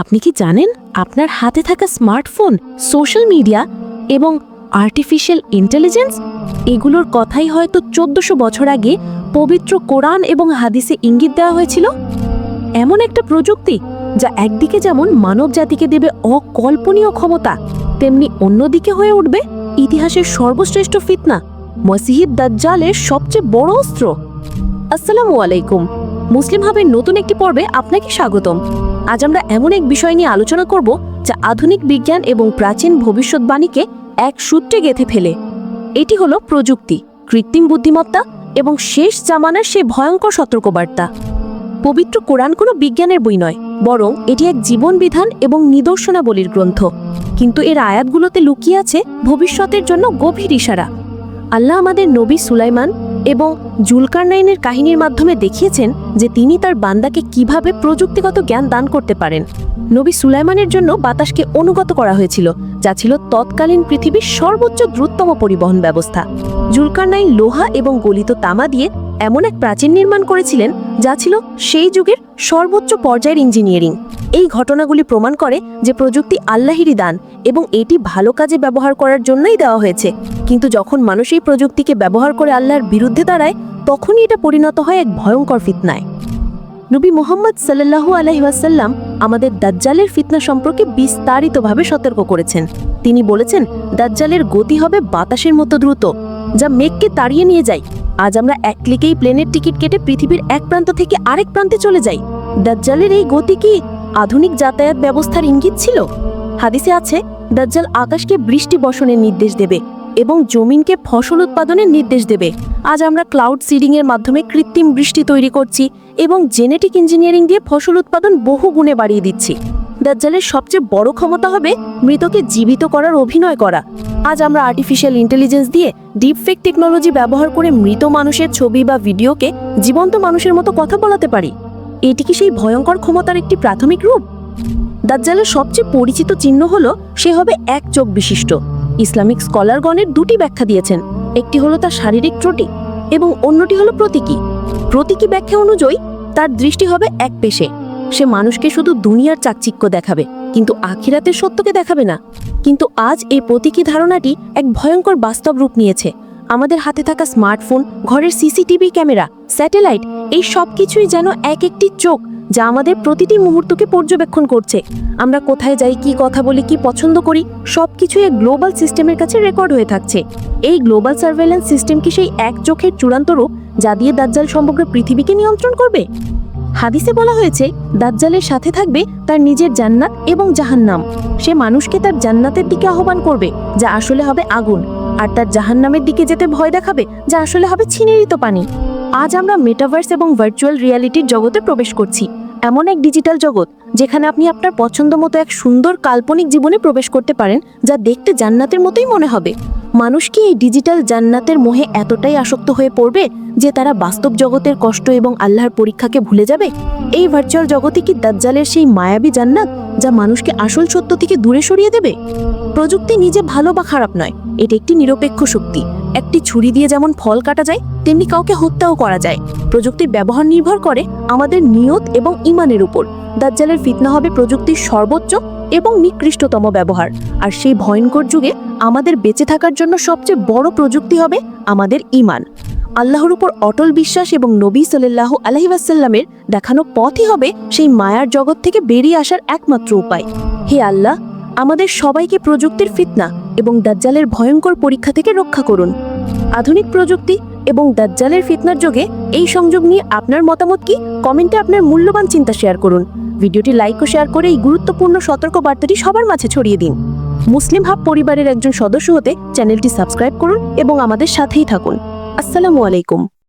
আপনি কি জানেন আপনার হাতে থাকা স্মার্টফোন, সোশ্যাল মিডিয়া এবং আর্টিফিশিয়াল ইন্টেলিজেন্স? এগুলোর কথাই হয়তো চোদ্দশো বছর আগে পবিত্র কোরআন এবং হাদিসে ইঙ্গিত দেওয়া হয়েছিল। এমন একটা প্রযুক্তি যা একদিকে যেমন মানব জাতিকে দেবে অকল্পনীয় ক্ষমতা, তেমনি অন্যদিকে হয়ে উঠবে ইতিহাসের সর্বশ্রেষ্ঠ ফিতনা, মসিহিদ দাজ্জালের সবচেয়ে বড় অস্ত্র। আসসালামু আলাইকুম। মুসলিম হাবের নতুন একটি পর্বে আপনাকে স্বাগতম। আজ আমরা এমন এক বিষয় নিয়ে আলোচনা করব যা আধুনিক বিজ্ঞান এবং প্রাচীন ভবিষ্যৎবাণীকে এক সূত্রে গেঁথে ফেলে। এটি হলো প্রযুক্তি, কৃত্রিম বুদ্ধিমত্তা এবং শেষ জামানার সে ভয়ঙ্কর সতর্কবার্তা। পবিত্র কোরআন কোনো বিজ্ঞানের বই নয়, বরং এটি এক জীবন বিধান এবং নিদর্শনাবলীর গ্রন্থ। কিন্তু এর আয়াতগুলোতে লুকিয়ে আছে ভবিষ্যতের জন্য গভীর ইশারা। আল্লাহ আমাদের নবী সুলাইমান এবং জুলকারনাইনের কাহিনীর মাধ্যমে দেখিয়েছেন যে তিনি তার বান্দাকে কীভাবে প্রযুক্তিগত জ্ঞান দান করতে পারেন। নবী সুলাইমানের জন্য বাতাসকে অনুগত করা হয়েছিল, যা ছিল তৎকালীন পৃথিবীর সর্বোচ্চ দ্রুততম পরিবহন ব্যবস্থা। জুলকারনাইন লোহা এবং গলিত তামা দিয়ে এমন এক প্রাচীন নির্মাণ করেছিলেন যা ছিল সেই যুগের সর্বোচ্চ পর্যায়ের ইঞ্জিনিয়ারিং। এই ঘটনাগুলি প্রমাণ করে যে প্রযুক্তি আল্লাহিরই দান এবং এটি ভালো কাজে ব্যবহার করার জন্যই দেওয়া হয়েছে। কিন্তু যখন মানুষ এই প্রযুক্তিকে ব্যবহার করে আল্লাহর বিরুদ্ধে দাঁড়ায়, তখনই এটা পরিণত হয় এক ভয়ঙ্কর ফিতনায়। নবী মোহাম্মদ সাল্লাল্লাহু আলহিহাসাল্লাম আমাদের দাজ্জালের ফিতনা সম্পর্কে বিস্তারিতভাবে সতর্ক করেছেন। তিনি বলেছেন, দাজ্জালের গতি হবে বাতাসের মতো দ্রুত, যা মেঘকে তাড়িয়ে নিয়ে যায়। আজ আমরা এক ক্লিকেই প্লেনের টিকিট কেটে পৃথিবীর এক প্রান্ত থেকে আরেক প্রান্তে চলে যাই। দাজ্জালের এই গতি কি আধুনিক যাতায়াত ব্যবস্থার ইঙ্গিত ছিল? হাদিসে আছে, দাজ্জাল আকাশকে বৃষ্টি বর্ষণের নির্দেশ দেবে এবং জমিনকে ফসল উৎপাদনের নির্দেশ দেবে। আজ আমরা ক্লাউড সিডিং এর মাধ্যমে কৃত্রিম বৃষ্টি তৈরি করছি এবং জেনেটিক ইঞ্জিনিয়ারিং দিয়ে ফসল উৎপাদন বহু গুণে বাড়িয়ে দিচ্ছি। দাজ্জালের সবচেয়ে বড় ক্ষমতা হবে মৃতকে জীবিত করার অভিনয় করা। আজ আমরা আর্টিফিশিয়াল ইন্টেলিজেন্স দিয়ে ডিপফেক টেকনোলজি ব্যবহার করে মৃত মানুষের ছবি বা ভিডিওকে জীবন্ত মানুষের মতো কথা বলাতে পারি। এটি কি সেই ভয়ঙ্কর ক্ষমতার একটি প্রাথমিক রূপ? দাজ্জালের সবচেয়ে পরিচিত চিহ্ন হলো, সে হবে এক চোখ বিশিষ্ট। ইসলামিক স্কলারগণের দুটি ব্যাখ্যা দিয়েছেন। একটি হলো তার শারীরিক ত্রুটি এবং অন্যটি হলো প্রতীকী। প্রতীকী ব্যাখ্যা অনুযায়ী, তার দৃষ্টি হবে এক পেশে। সে মানুষকে শুধু দুনিয়ার চাকচিক্য দেখাবে, কিন্তু আখিরাতের সত্যকে দেখাবে না। কিন্তু আজ এই প্রতীকী ধারণাটি এক ভয়ঙ্কর বাস্তব রূপ নিয়েছে। আমাদের হাতে থাকা স্মার্টফোন, ঘরের সিসিটিভি ক্যামেরা, স্যাটেলাইট, এই সব কিছুই যেন এক একটি চোখ যা আমাদের প্রতিটি মুহূর্তকে পর্যবেক্ষণ করছে। আমরা কোথায় যাই, কি কথা বলি, কি পছন্দ করি সব কিছুই এক গ্লোবাল সিস্টেমের কাছে রেকর্ড হয়ে থাকছে। এই গ্লোবাল সার্ভেলেন্স সিস্টেম কি সেই এক চোখের চূড়ান্ত রূপ যা দিয়ে দাজ্জাল সমগ্র পৃথিবীকে নিয়ন্ত্রণ করবে? হাদিসে বলা হয়েছে, দাজ্জালের সাথে থাকবে তার নিজের জান্নাত এবং জাহান্নাম। সে মানুষকে তার জান্নাতের দিকে আহ্বান করবে, যা আসলে হবে আগুন। আর তার জাহান্নামের দিকে যেতে ভয় দেখাবে, যা আসলে হবে ছিনিরিত পানি। আজ আমরা মেটাভার্স এবং ভার্চুয়াল রিয়ালিটির জগতে প্রবেশ করছি। এমন এক ডিজিটাল জগৎ, যেখানে আপনি আপনার পছন্দ মতো এক সুন্দর কাল্পনিক জীবনে প্রবেশ করতে পারেন, যা দেখতে জান্নাতের মতোই মনে হবে। মানুষ কি এই ডিজিটাল জান্নাতের মোহে এতটাই আসক্ত হয়ে পড়বে যে তারা বাস্তব জগতের কষ্ট এবং আল্লাহর পরীক্ষাকে ভুলে যাবে? এই ভার্চুয়াল জগতে কি দাজ্জালের সেই মায়াবী জান্নাত যা মানুষকে আসল সত্য থেকে দূরে সরিয়ে দেবে? প্রযুক্তি নিজে ভালো বা খারাপ নয়, এটি একটি নিরপেক্ষ শক্তি। একটি ছুরি দিয়ে যেমন ফল কাটা যায়, তেমনি কাউকে হত্যাও করা যায়। প্রযুক্তির ব্যবহার নির্ভর করে আমাদের নিয়ত এবং ইমানের উপর। দাজ্জালের ফিতনা হবে প্রযুক্তির সর্বোচ্চ এবং নিকৃষ্টতম ব্যবহার। আর সেই ভয়ঙ্কর যুগে আমাদের বেঁচে থাকার জন্য সবচেয়ে বড় প্রযুক্তি হবে আমাদের ইমান আল্লাহর উপর অটল বিশ্বাস এবং নবী সাল্লাহ আলহিবাসাল্লামের দেখানো পথই হবে সেই মায়ার জগৎ থেকে বেরিয়ে আসার একমাত্র উপায়। হে আল্লাহ, আমাদের সবাইকে প্রযুক্তির ফিতনা এবং দাজ্জালের ভয়ঙ্কর পরীক্ষা থেকে রক্ষা করুন। আধুনিক প্রযুক্তি এবং দাজ্জালের ফিতনার যোগে এই সংযোগ নিয়ে আপনার মতামত কি? কমেন্টে আপনার মূল্যবান চিন্তা শেয়ার করুন। ভিডিওটি লাইক ও শেয়ার করে এই গুরুত্বপূর্ণ সতর্ক বার্তাটি সবার মাঝে ছড়িয়ে দিন। মুসলিম হাব পরিবারের একজন সদস্য হতে চ্যানেলটি সাবস্ক্রাইব করুন এবং আমাদের সাথেই থাকুন। আসসালামু আলাইকুম।